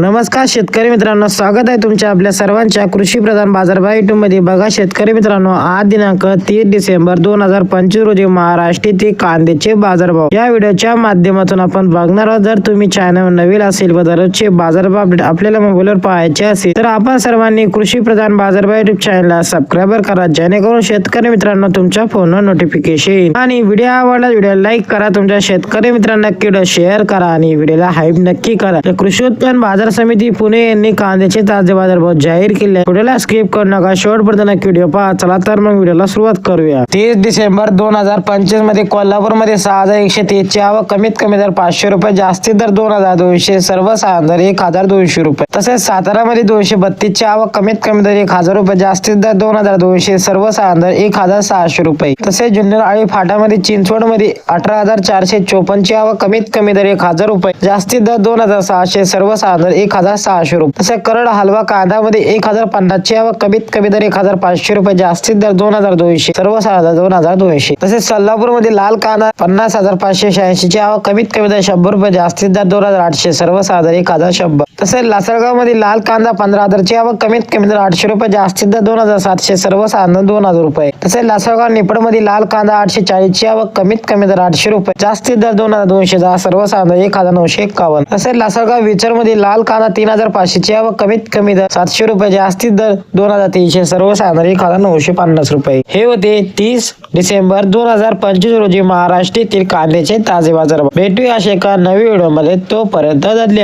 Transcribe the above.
नमस्कार शेतकरी मित्रांनो. स्वागत आहे तुमच्या आपल्या सर्वांच्या कृषी प्रधान बाजारभाव युट्यूबमध्ये. बघा शेतकरी मित्रांनो आज दिनांक तीस डिसेंबर दोन हजार पंचवीस रोजी महाराष्ट्रातील कांद्याचे बाजारभाव. या व्हिडिओच्या माध्यमातून आपण बघणार आहोत. जर तुम्ही चॅनल नवीन असेल व दररोजचे बाजारभाव अपडेट आपल्याला मोबाईलवर पाहायचे असेल तर आपण सर्वांनी कृषी प्रधान बाजारभाव युट्यूब चॅनलला सबस्क्राईबर करा. जेणेकरून शेतकरी मित्रांनो तुमच्या फोनवर नोटिफिकेशन येईल आणि व्हिडिओ आवडला व्हिडिओ लाईक करा. तुमच्या शेतकरी मित्रांना नक्की शेअर करा आणि व्हिडिओला हाईप नक्की करा. कृषी उत्पन्न बाजार समिती पुणे यांनी कांद्याचे ताजे बाजारभाव जाहीर केले. व्हिडिओला स्किप करू नका. शेवटपर्यंत नक्की व्हिडिओ पहा. चला तर मग व्हिडिओला सुरुवात करूया. तीस डिसेंबर दोन हजार पंचवीसमध्ये कोल्हापूरमध्ये सहा हजार एकशे तीस ची आवक कमीत कमी दर पाचशे रुपये जास्तीत दर दोन हजार दोनशे सर्वसाधारण दर एक हजार दोनशे रुपये. तसेच सातारा मध्ये दोनशे बत्तीस ची आवक कमीत कमी दर एक हजार रुपये जास्तीत दर दोन हजार दोनशे सर्वसाधारण दर एक हजार सहाशे रुपये. तसेच जुन्नर आळी फाटामध्ये चिंचवडमध्ये अठरा हजार चारशे चोपन्न ची आवक कमीत कमी दर एक हजार रुपये जास्तीत दर दोन हजार सहाशे सर्वसाधारण दर एक हजार सहाशे रुपये. तसेच करड हलवा कांदा एक हजार पन्नासशे व कमीत कमी दर एक हजार पाचशे रुपये जास्तीत दर दोन हजार दोनशे. सर्वसाधारण दर दोन हजार दोनशे. तसेच सोलापूरमध्ये लाल कांदा पन्नास हजार पाचशे शहाऐंशी ची आवक कमीत कमी दर शंभर रुपये जास्तीत दर दोन हजार आठशे. सर्वसाधारण एक हजार शंभर. तसेच लासलगावमध्ये लाल कांदा पंधरा हजारची आवक कमीत कमी दर आठशे रुपये जास्तीत दर दोन हजार सातशे. सर्वसाधारण दोन हजार रुपये. तसेच लासलगाव निपडमध्ये लाल कांदा आठशे चाळीसची आवक कमीत कमी दर आठशे रुपये जास्तीत दर दोन हजार दोनशे. दहा सर्वसाधारण एक हजार नऊशे एक्कावन्न तसेच लासलगाव विचारमध्ये लाल कांदा तीन हजार पाचशे व कमीत कमी दर सातशे रुपये जास्तीत दर दोन हजार तीनशे सर्वसाधारण एक नऊशे पन्नास रुपये. हे होते तीस डिसेंबर दोन हजार पंचवीस रोजी महाराष्ट्रातील कांद्याचे ताजे बाजार. भेटूया असे एका नवी व्हिडिओमध्ये तोपर्यंत धन्यवाद.